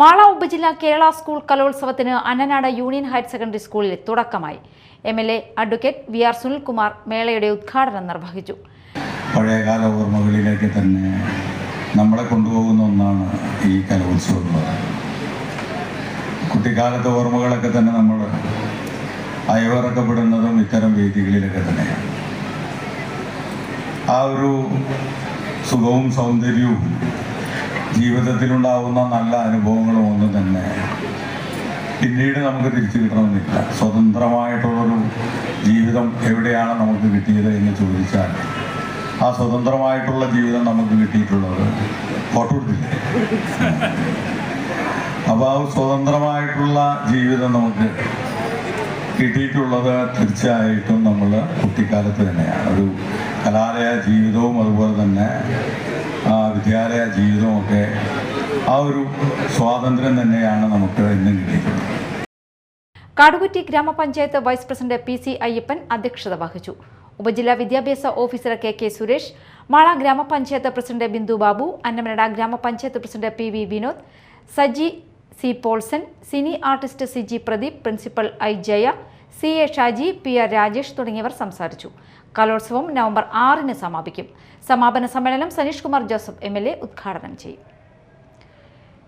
മാള ഉപജില്ല കേരള സ്കൂൾ കലോത്സവത്തിന് Annanad union higher secondary സ്കൂളിൽ തുടക്കമായി. M L A advocate V R Sunilkumar മേളയുടെ ഉദ്ഘാടനം നിർവഹിച്ചു. പഴയകാല ഓർമ്മകളിലേക്ക് തന്നെ നമ്മളെ കൊണ്ടുപോകുന്ന ഒന്നാണ് ഈ കലോത്സവം കുട്ടിക്കാലത്തെ ഓർമ്മകളൊക്കെ തന്നെ നമ്മൾ അയവിറക്കപ്പെടുന്നതും ഇത്തരം വേദികളിലൊക്കെ തന്നെയാണ്. ആ ഒരു സുഖവും സൗന്ദര്യവും ജീവിതത്തിലുണ്ടാവുന്ന നല്ല അനുഭവങ്ങളും ഒന്നും തന്നെ പിന്നീട് നമുക്ക് തിരിച്ചു കിട്ടണമെന്നില്ല. സ്വതന്ത്രമായിട്ടുള്ളൊരു ജീവിതം എവിടെയാണ് നമുക്ക് കിട്ടിയത് എന്ന് ചോദിച്ചാൽ ആ സ്വതന്ത്രമായിട്ടുള്ള ജീവിതം നമുക്ക് കിട്ടിയിട്ടുള്ളത് കോട്ടൂർത്തില്ലേ അപ്പോൾ ആ സ്വതന്ത്രമായിട്ടുള്ള ജീവിതം നമുക്ക് കിട്ടിയിട്ടുള്ളത് തീർച്ചയായിട്ടും നമ്മൾ കുട്ടിക്കാലത്ത് തന്നെയാണ്. ഒരു കലാലയ ജീവിതവും അതുപോലെ തന്നെ വിദ്യാലയ ജീവിതമൊക്കെ ആ ഒരു സ്വാതന്ത്ര്യം തന്നെയാണ് നമുക്ക് ഇന്ന് കിട്ടിയിരിക്കുന്നത് Kadukutty grama panchayat vice president P C Ayyappan അധ്യക്ഷത വഹിച്ചു. ഉപജില്ലാ വിദ്യാഭ്യാസ officer K K Suresh Mala grama panchayat president Bindu Babu Annamanada grama panchayat president P V Vinod Saji C Polson cine artist C G Pradeep principal I Jaya C A Shaji P R Rajesh തുടങ്ങിയവർ സംസാരിച്ചു. കലോത്സവം November ആറിന് സമാപിക്കും. സമാപന സമ്മേളനം Saneesh Kumar Joseph M L A ഉദ്ഘാടനം ചെയ്യും.